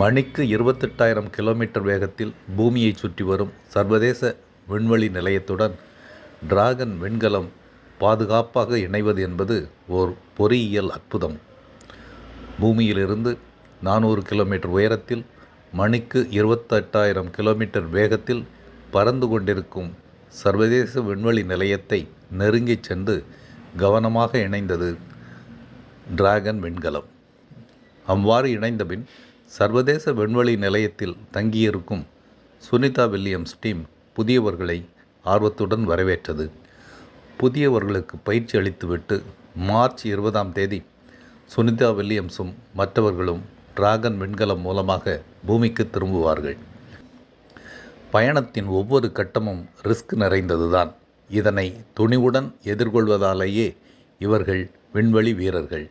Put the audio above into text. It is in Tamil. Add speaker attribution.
Speaker 1: மணிக்கு இருபத்தெட்டாயிரம் கிலோமீட்டர் வேகத்தில் பூமியை சுற்றி வரும் சர்வதேச விண்வெளி நிலையத்துடன் டிராகன் விண்கலம் பாதுகாப்பாக இணைவது என்பது ஓர் பொறியியல் அற்புதம். பூமியிலிருந்து நானூறு கிலோமீட்டர் உயரத்தில் மணிக்கு இருபத்தெட்டாயிரம் கிலோமீட்டர் வேகத்தில் பறந்து கொண்டிருக்கும் சர்வதேச விண்வெளி நிலையத்தை நெருங்கிச் சென்று கவனமாக இணைந்தது டிராகன் விண்கலம். அவ்வாறு இணைந்தபின் சர்வதேச விண்வெளி நிலையத்தில் தங்கியிருக்கும் சுனிதா வில்லியம்ஸ் டீம் புதியவர்களை ஆர்வத்துடன் வரவேற்றது. புதியவர்களுக்கு பயிற்சி அளித்துவிட்டு மார்ச் இருபதாம் தேதி சுனிதா வில்லியம்ஸும் மற்றவர்களும் டிராகன் விண்கலம் மூலமாக பூமிக்கு திரும்புவார்கள். பயணத்தின் ஒவ்வொரு கட்டமும் ரிஸ்க் நிறைந்ததுதான். இதனை துணிவுடன் எதிர்கொள்வதாலேயே இவர்கள் விண்வெளி வீரர்கள்.